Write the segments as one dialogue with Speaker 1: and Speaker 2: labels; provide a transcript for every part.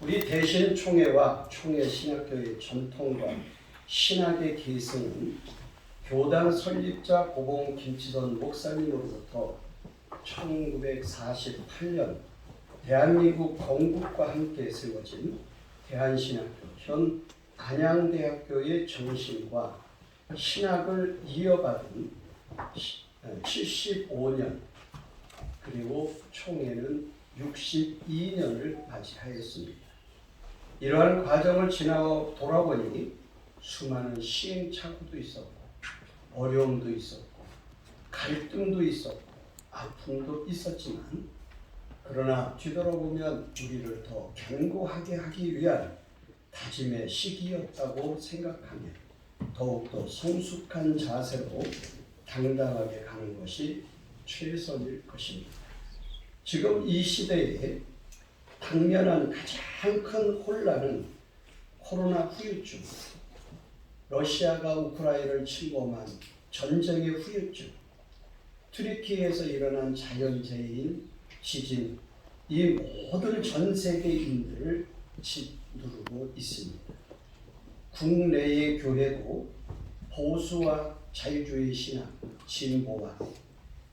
Speaker 1: 우리 대신 총회와 총회 신학교의 전통과 신학의 계승은 교당 설립자 고봉 김치돈 목사님으로부터 1948년 대한민국 건국과 함께 세워진 대한신학교 현 안양대학교의 정신과 신학을 이어받은 75년 그리고 총회는 62년을 맞이하였습니다. 이러한 과정을 지나고 돌아보니 수많은 시행착오도 있었고 어려움도 있었고 갈등도 있었고 아픔도 있었지만 그러나 뒤돌아보면 우리를 더 견고하게 하기 위한 다짐의 시기였다고 생각하며 더욱더 성숙한 자세로 당당하게 가는 것이 최선일 것입니다. 지금 이 시대에 당면한 가장 큰 혼란은 코로나 후유증, 러시아가 우크라이나를 침범한 전쟁의 후유증, 트리키에서 일어난 자연재해인 지진, 이 모든 전 세계인들을 짓누르고 있습니다. 국내의 교회도 보수와 자유주의 신앙, 진보와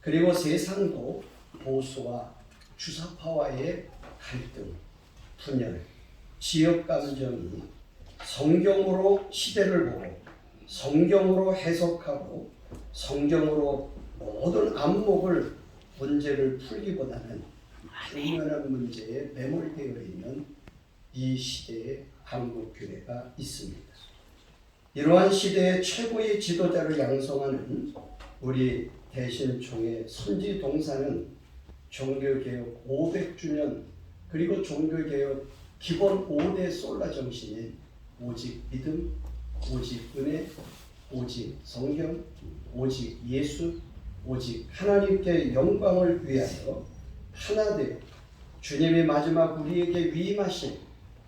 Speaker 1: 그리고 세상도 보수와 주사파와의 갈등, 분열, 지역 감정이 성경으로 시대를 보고 성경으로 해석하고 성경으로 모든 안목을 문제를 풀기보다는 당면한 문제에 매몰되어 있는 이 시대에 한국 교회가 있습니다. 이러한 시대의 최고의 지도자를 양성하는 우리 대신총회 선지동사는 종교개혁 500주년 그리고 종교개혁 기본 5대 솔라 정신인 오직 믿음, 오직 은혜, 오직 성경, 오직 예수, 오직 하나님께 영광을 위하여 하나 되어 주님이 마지막 우리에게 위임하신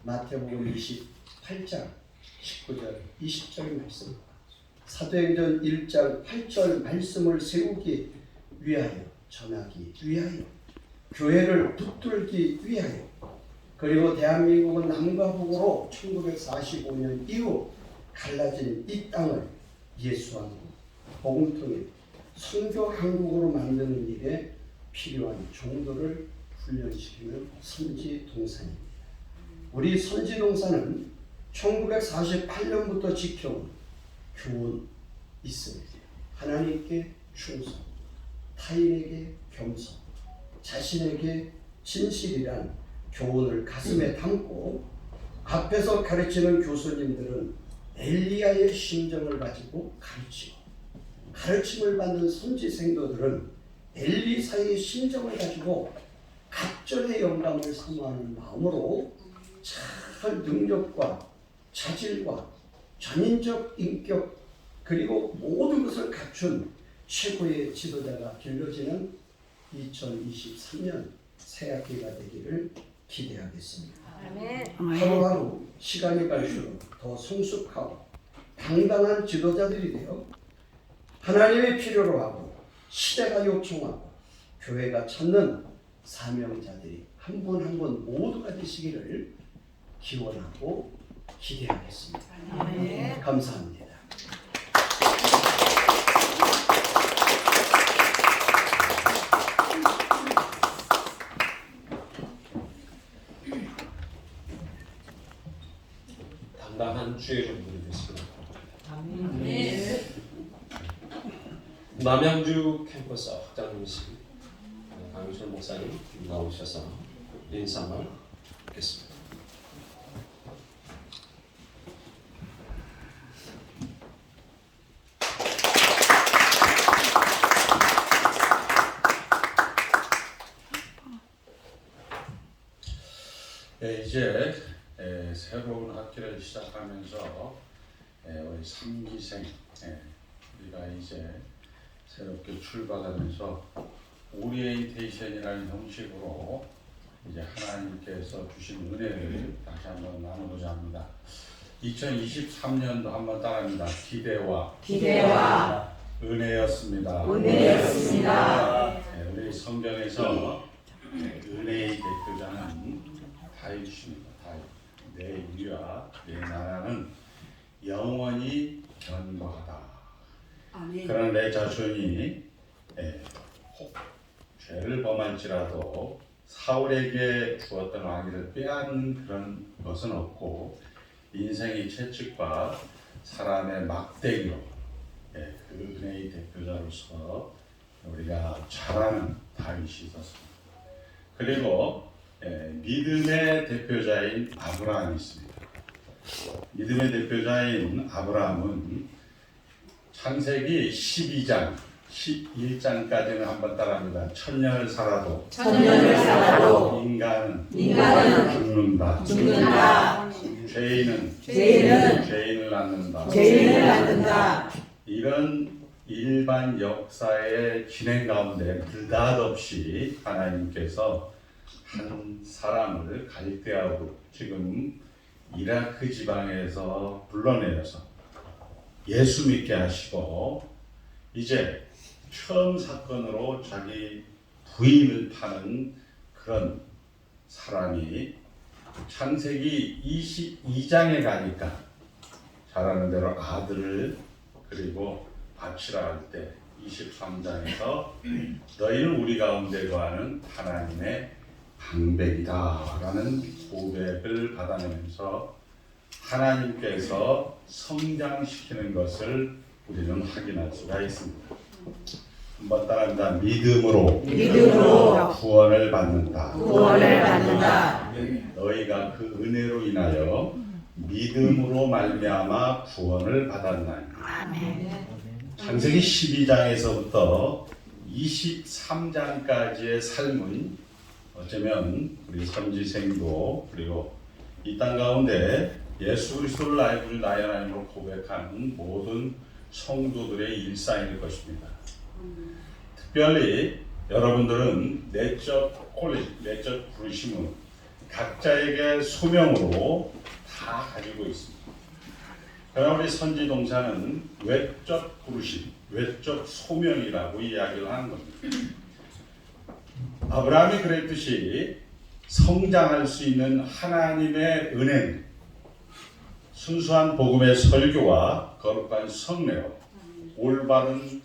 Speaker 1: 마태복음 28장 19절 20절 말씀. 사도행전 1장 8절 말씀을 세우기 위하여 전하기 위하여 교회를 붙들기 위하여 그리고 대한민국은 남과 북으로 1945년 이후 갈라진 이 땅을 예수 한국, 복음 통해 선교 한국으로 만드는 일에 필요한 종도를 훈련시키는 선지 동산입니다. 우리 선지 동산은 1948년부터 지켜온 교훈 있습니다. 하나님께 충성, 타인에게 겸손, 자신에게 진실이란 교훈을 가슴에 담고 앞에서 가르치는 교수님들은 엘리야의 심정을 가지고 가르치고 가르침을 받는 선지 생도들은 엘리사의 심정을 가지고 갑절의 영광을 사모하는 마음으로 참 능력과 자질과 전인적 인격 그리고 모든 것을 갖춘 최고의 지도자가 길러지는 2023년 새학기가 되기를 기대하겠습니다. 하루하루 시간이 갈수록 더 성숙하고 당당한 지도자들이 되어 하나님의 필요로 하고 시대가 요청하고 교회가 찾는 사명자들이 한 분 한 분 모두가 되시기를 기원하고 기대하겠습니다. 감사합니다.
Speaker 2: 당당한 주의 종들이 되시길 남양주 캠퍼스 확장실 강유철 목사님 나오셔서 인상을 받겠습니다.
Speaker 3: 네, 이제 에, 새로운 학기를 시작하면서 에, 우리 삼기생 에, 우리가 이제 새롭게 출발하면서 오리엔테이션이라는 형식으로 이제 하나님께서 주신 은혜를 다시 한번 나누고자 합니다. 2023년도 한번 따라합니다. 기대와
Speaker 4: 기대와
Speaker 3: 은혜였습니다.
Speaker 4: 은혜였습니다.
Speaker 3: 네, 우리 성경에서 은혜의 대표자는 다윗 주십니다. 다윗. 내 위와 내 나라는 영원히 견고하다. 그러나 내 자손이 예, 혹 죄를 범할지라도 사울에게 주었던 왕위를 빼앗는 그런 것은 없고 인생의 채찍과 사람의 막대기로 예, 그 은혜의 대표자로서 우리가 잘 아는 다윗이 있었습니다. 그리고 예, 믿음의 대표자인 아브라함이 있습니다. 믿음의 대표자인 아브라함은 창세기 12장, 11장까지는 한번 따라합니다. 천년을 살아도
Speaker 4: 천년을 살아도
Speaker 3: 인간은
Speaker 4: 인간은
Speaker 3: 죽는다.
Speaker 4: 죽는다.
Speaker 3: 죄인은
Speaker 4: 죄인은
Speaker 3: 죄인을 낳는다.
Speaker 4: 죄인을 낳는다.
Speaker 3: 이런 일반 역사의 진행 가운데 느닷없이 하나님께서 한 사람을 갈대아로 지금 이라크 지방에서 불러내어서 예수 믿게 하시고 이제 처음 사건으로 자기 부인을 파는 그런 사람이 창세기 22장에 가니까 잘 아는 대로 아들을 그리고 바치라 할 때 23장에서 너희는 우리 가운데 거하는 하나님의 방백이다 라는 고백을 받아내면서 하나님께서 성장시키는 것을 우리는 확인할 수가 있습니다. 한번 따라합니다. 믿음으로
Speaker 4: 믿음으로
Speaker 3: 구원을 받는다.
Speaker 4: 구원을 받는다.
Speaker 3: 너희가 그 은혜로 인하여 믿음으로 말미암아 구원을 받았나니. 창세기 12장에서부터 23장까지의 삶은 어쩌면 우리 선지생도 그리고 이 땅 가운데 예수 그리스도를 나의 구주 나의 하나님으로 고백하는 모든 성도들의 일상일 것입니다. 특별히 여러분들은 내적 콜리, 내적 부르심은 각자에게 소명으로 다 가지고 있습니다. 그러나 우리 선지 동사는 외적 부르심, 외적 소명이라고 이야기를 하는 겁니다. 아브라함이 그랬듯이 성장할 수 있는 하나님의 은혜는 순수한 복음의 설교와 거룩한 성례로 올바른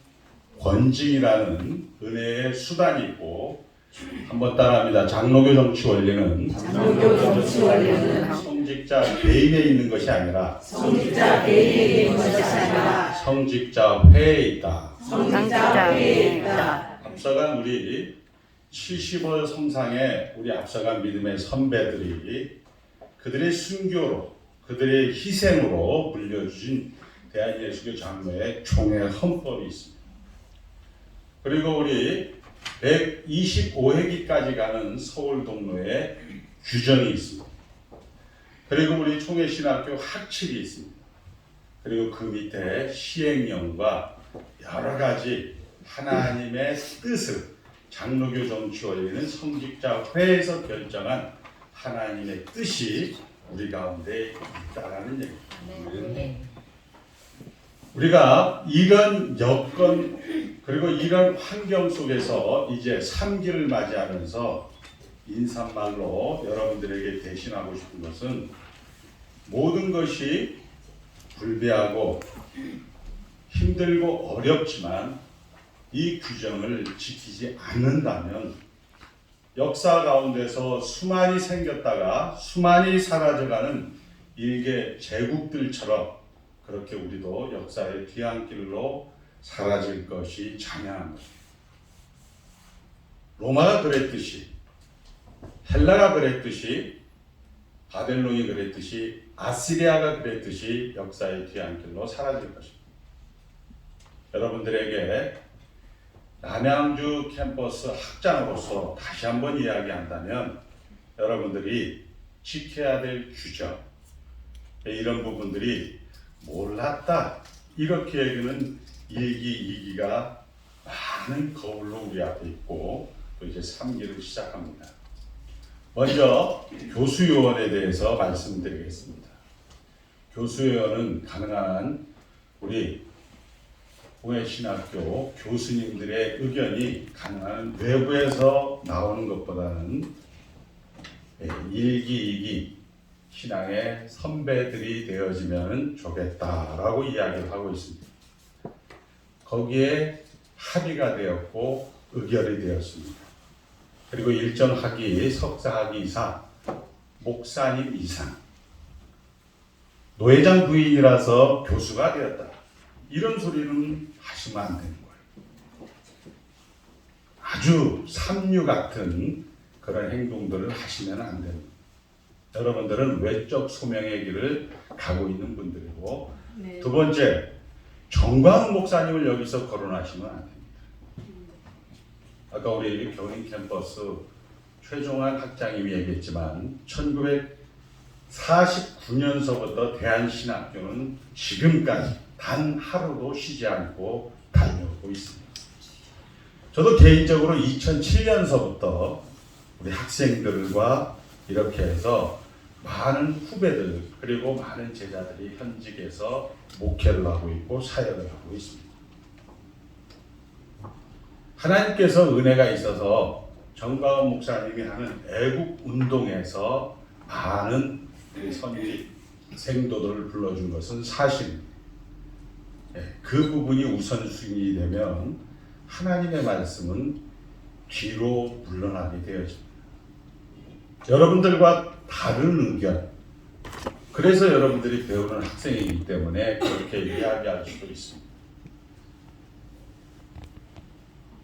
Speaker 3: 권징이라는 은혜의 수단이 있고 한번 따라합니다. 장로교 정치 원리는
Speaker 4: 장로교 정치 원리는
Speaker 3: 성직자 개인에 있는 것이 아니라
Speaker 4: 성직자 개인에게 있는 것이 아니라
Speaker 3: 성직자 회에 있다.
Speaker 4: 성직자 회에 있다.
Speaker 3: 앞서간 우리 70월 성상에 우리 앞서간 믿음의 선배들이 그들의 순교로 그들의 희생으로 물려주신 대한예수교 장로의 총회 헌법이 있습니다. 그리고 우리 125회기까지 가는 서울 동로에 규정이 있습니다. 그리고 우리 총회신학교 학칙이 있습니다. 그리고 그 밑에 시행령과 여러 가지 하나님의 뜻을 장로교 정치 원리는 성직자 회에서 결정한 하나님의 뜻이 우리 가운데 있다라는 얘기입니다. 우리가 이런 여건 그리고 이런 환경 속에서 이제 3기를 맞이하면서 인사말로 여러분들에게 대신하고 싶은 것은 모든 것이 불비하고 힘들고 어렵지만 이 규정을 지키지 않는다면 역사 가운데서 수많이 생겼다가 수많이 사라져가는 일개 제국들처럼 그렇게 우리도 역사의 뒤안길로 사라질 것이 장양한 것입니다. 로마가 그랬듯이 헬라가 그랬듯이 바벨론이 그랬듯이 아시리아가 그랬듯이 역사의 뒤안길로 사라질 것입니다. 여러분들에게 남양주 캠퍼스 학장으로서 다시 한번 이야기한다면 여러분들이 지켜야 될 규정 이런 부분들이 몰랐다 이렇게 얘기는 일기 이기가 많은 거울로 우리 앞에 있고 또 이제 3기를 시작합니다. 먼저 교수요원에 대해서 말씀드리겠습니다. 교수요원은 가능한 우리 홍해신학교 교수님들의 의견이 가능한 외부에서 나오는 것보다는 예, 일기이기 신앙의 선배들이 되어지면 좋겠다라고 이야기를 하고 있습니다. 거기에 합의가 되었고 의결이 되었습니다. 그리고 일정 학위, 석사 학위 이상, 목사님 이상, 노회장 부인이라서 교수가 되었다. 이런 소리는 하시면 안 되는 거예요. 아주 삼류 같은 그런 행동들을 하시면 안 됩니다. 여러분들은 외적 소명의 길을 가고 있는 분들이고 두 번째 정광훈 목사님을 여기서 거론하시면 안 됩니다. 아까 우리 교인 캠퍼스 최종환 학장님이 얘기했지만 1949년서부터 대한신학교는 지금까지 단 하루도 쉬지 않고 달려오고 있습니다. 저도 개인적으로 2007년서부터 우리 학생들과 이렇게 해서 많은 후배들 그리고 많은 제자들이 현직에서 목회를 하고 있고 사역을 하고 있습니다. 하나님께서 은혜가 있어서 정가원 목사님이 하는 애국 운동에서 많은 선지 생도들을 불러준 것은 사실입니다. 예, 그 부분이 우선순위 되면 하나님의 말씀은 뒤로 물러나게 되어집니다. 여러분들과 다른 의견, 그래서 여러분들이 배우는 학생이기 때문에 그렇게 이야기할 수도 있습니다.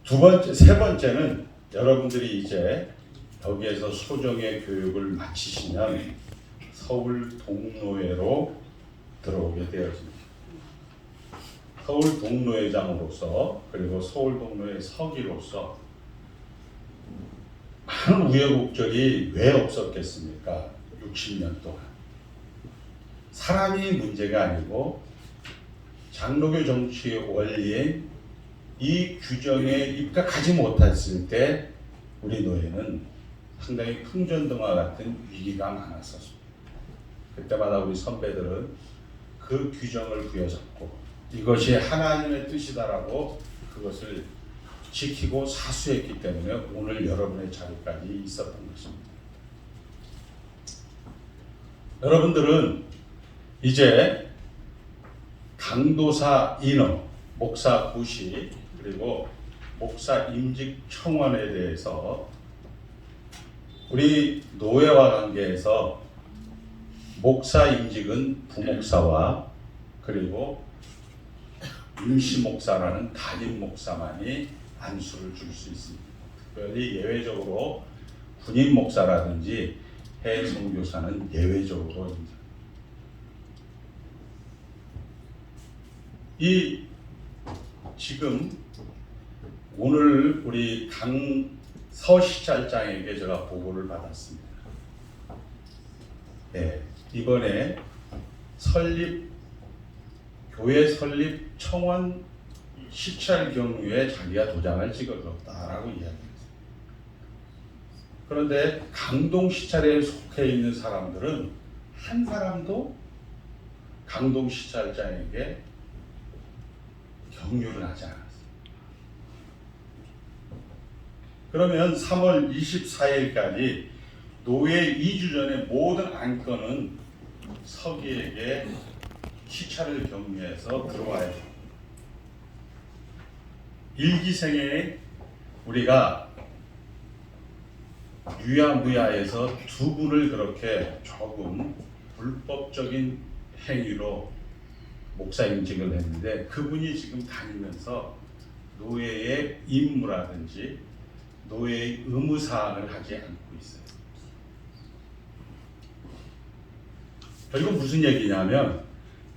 Speaker 3: 두 번째, 세 번째는 여러분들이 이제 여기에서 소정의 교육을 마치시면 서울 동노회로 들어오게 되어집니다. 서울 동노회장으로서 그리고 서울 동노회 서기로서 많은 우여곡절이 왜 없었겠습니까? 60년 동안 사람이 문제가 아니고 장로교 정치의 원리에 이 규정에 입각하지 못했을 때 우리 노예는 상당히 풍전등화 같은 위기가 많았었습니다. 그때마다 우리 선배들은 그 규정을 부여잡고 이것이 하나님의 뜻이다라고 그것을 지키고 사수했기 때문에 오늘 여러분의 자리까지 있었던 것입니다. 여러분들은 이제 강도사 인허, 목사 구시 그리고 목사 임직 청원에 대해서 우리 노예와 관계에서 목사 임직은 부목사와 그리고 임시 목사라는 담임 목사만이 안수를 줄 수 있습니다. 특별히 예외적으로 군인 목사라든지 해외 선교사는 예외적으로. 이 지금 오늘 우리 강서 시찰장에게 제가 보고를 받았습니다. 네, 이번에 설립 교회 설립 청원 시찰 경우에 자기가 도장을 찍어줬다라고 이야기했어요. 그런데 강동 시찰에 속해 있는 사람들은 한 사람도 강동 시찰장에게 경유를 하지 않았어요. 그러면 3월 24일까지 노예 2주 전에 모든 안건은 서기에게 시찰을 경유해서 들어와야 돼요. 일기생에 우리가 유야무야에서 두 분을 그렇게 조금 불법적인 행위로 목사 임직을 했는데 그분이 지금 다니면서 노예의 임무라든지 노예의 의무 사항을 하지 않고 있어요. 이건 무슨 얘기냐면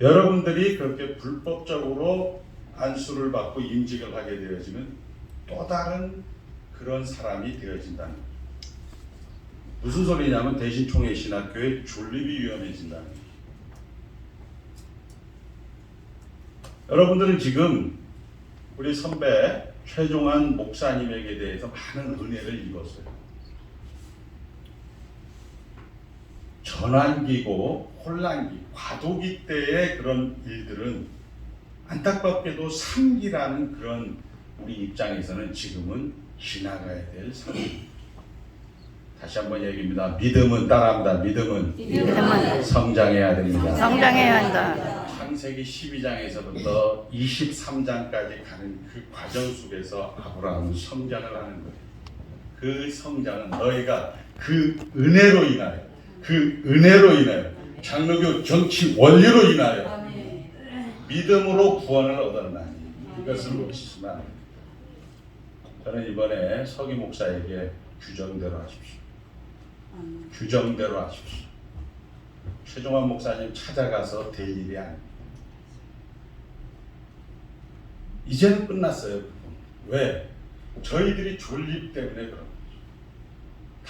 Speaker 3: 여러분들이 그렇게 불법적으로 안수를 받고 임직을 하게 되어지면 또 다른 그런 사람이 되어진다는 거죠. 무슨 소리냐면 대신 총회 신학교의 존립이 위험해진다는. 여러분들은 지금 우리 선배 최종환 목사님에게 대해서 많은 은혜를 입었어요. 전환기고 혼란기, 과도기 때의 그런 일들은 안타깝게도 상기라는 그런 우리 입장에서는 지금은 지나가야 될 상황입니다. 다시 한번 얘기입니다. 믿음은 따라합니다. 믿음은
Speaker 4: 믿음은
Speaker 3: 성장해야 됩니다.
Speaker 4: 성장해야 한다.
Speaker 3: 창세기 12장에서부터 23장까지 가는 그 과정 속에서 아브라함은 성장을 하는 거예요. 그 성장은 너희가 그 은혜로 인하여, 그 은혜로 인하여, 장로교 정치 원리로 인하여 믿음으로 구원을 얻었나니 이것을 됩니다. 저는 이번에 서기 목사에게 규정대로 하십시오. 규정대로 하십시오. 최종환 목사님 찾아가서 될 일이 아닙니다. 이제는 끝났어요. 왜? 저희들이 존립 때문에 그런.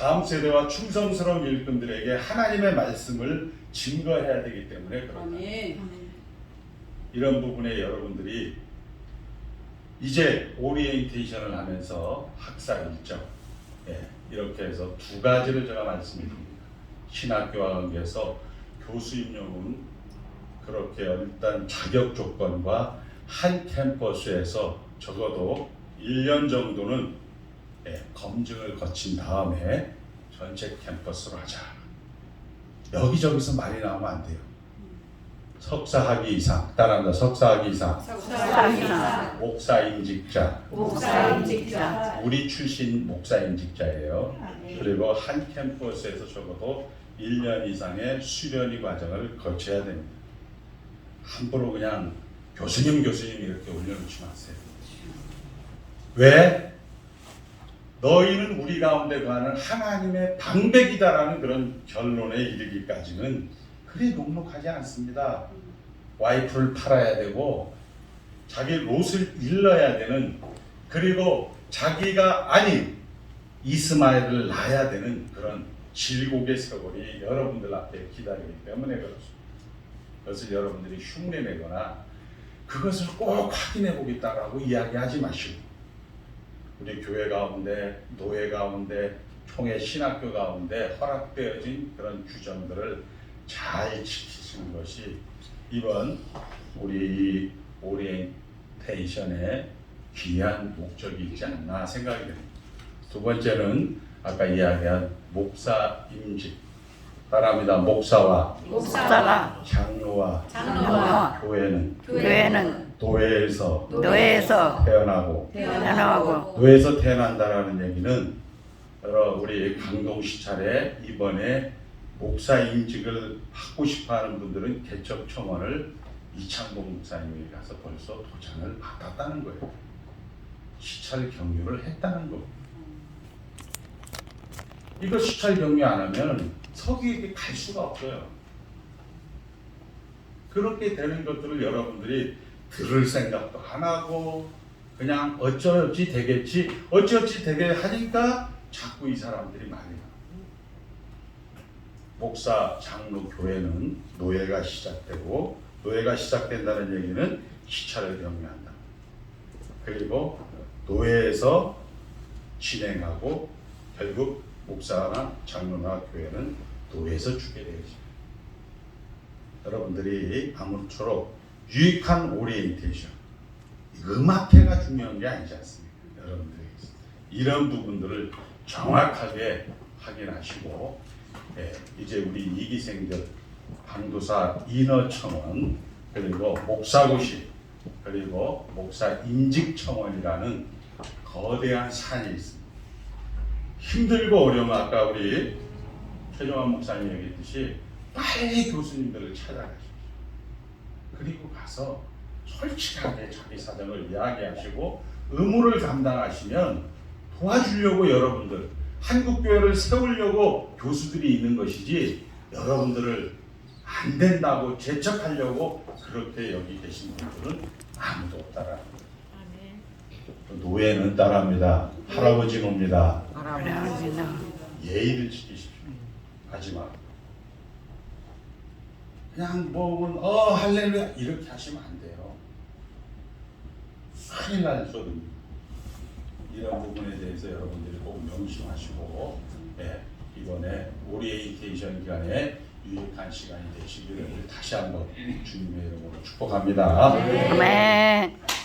Speaker 3: 다음 세대와 충성스러운 일꾼들에게 하나님의 말씀을 증거해야 되기 때문에 그런 거예요. 이런 부분에 여러분들이 이제 오리엔테이션을 하면서 학사 일정 예, 이렇게 해서 두 가지를 제가 말씀드립니다. 신학교와 관계해서 교수 임용은 그렇게 일단 자격 조건과 한 캠퍼스에서 적어도 1년 정도는 예, 검증을 거친 다음에 전체 캠퍼스로 하자. 여기저기서 말이 나오면 안 돼요. 석사학위 이상, 따라합니다. 석사학위 이상,
Speaker 4: 사기사
Speaker 3: 목사 임직자,
Speaker 4: 목사 임직자
Speaker 3: 우리 출신 목사 임직자예요. 그리고 한 캠퍼스에서 적어도 1년 이상의 수련의 과정을 거쳐야 됩니다. 함부로 그냥 교수님 교수님 이렇게 올려놓지 마세요. 왜? 너희는 우리 가운데 가는 하나님의 방백이다라는 그런 결론에 이르기까지는 그리 녹록하지 않습니다. 와이프를 팔아야 되고 자기 롯을 일러야 되는 그리고 자기가 아닌 이스마엘을 낳아야 되는 그런 질곡의 세월이 여러분들 앞에 기다리기 때문에 그렇습니다. 그것을 여러분들이 흉내내거나 그것을 꼭 확인해 보겠다라고 이야기하지 마시고 우리 교회 가운데 노예 가운데 총회 신학교 가운데 허락되어진 그런 규정들을 잘 지키시는 것이 이번 우리 오리엔테이션의 귀한 목적이 있지 않나 생각이 됩니다. 두 번째는 아까 이야기한 목사 임직 따라합니다. 목사와
Speaker 4: 목사가
Speaker 3: 장로와
Speaker 4: 장로와
Speaker 3: 교회는
Speaker 4: 교회는
Speaker 3: 노예에서
Speaker 4: 노예에서
Speaker 3: 태어나고
Speaker 4: 태어나고
Speaker 3: 노예에서 태어난다라는 얘기는 여러 우리 강동 시찰에 이번에 목사 임직을 하고 싶어하는 분들은 개척 청원을 이창봉 목사님이 가서 벌써 도장을 받았다는 거예요. 시찰 경유를 했다는 거. 이거 시찰 경유 안 하면 서기에게 갈 수가 없어요. 그렇게 되는 것들을 여러분들이 들을 생각도 안 하고 그냥 어쩌지 되겠지 어쩌지 되게 하니까 자꾸 이 사람들이 말이 나. 목사 장로 교회는 노예가 시작되고 노예가 시작된다는 얘기는 시차를 경유한다. 그리고 노예에서 진행하고 결국 목사나 장로나 교회는 노예에서 죽게 되지. 여러분들이 아무쪼록 유익한 오리엔테이션 음악회가 중요한 게 아니지 않습니까? 여러분들이 이런 부분들을 정확하게 확인하시고 예, 이제 우리 이기생들 방도사 인허청원 그리고 목사고시 그리고 목사 임직청원이라는 거대한 산이 있습니다. 힘들고 어려우면 아까 우리 최종환 목사님 얘기했듯이 빨리 교수님들을 찾아가십시오. 그리고 가서 솔직하게 자기 사정을 이야기하시고 의무를 감당하시면 도와주려고 여러분들 한국 교회를 세우려고 교수들이 있는 것이지 여러분들을 안 된다고 제척하려고 그렇게 여기 계신 분들은 아무도 없다라. 노예는 따라합니다. 할아버지 놉니다. 예의를 지키십시오. 마지막. 그냥 뭐어 할렐루야 이렇게 하시면 안 돼요. 큰일 날 소리입니다. 이런 부분에 대해서 여러분들이 꼭 명심하시고 예, 이번에 오리에이테이션 기간에 유익한 시간이 되시기를 다시 한번 주님의 이름으로 축복합니다.
Speaker 4: 아멘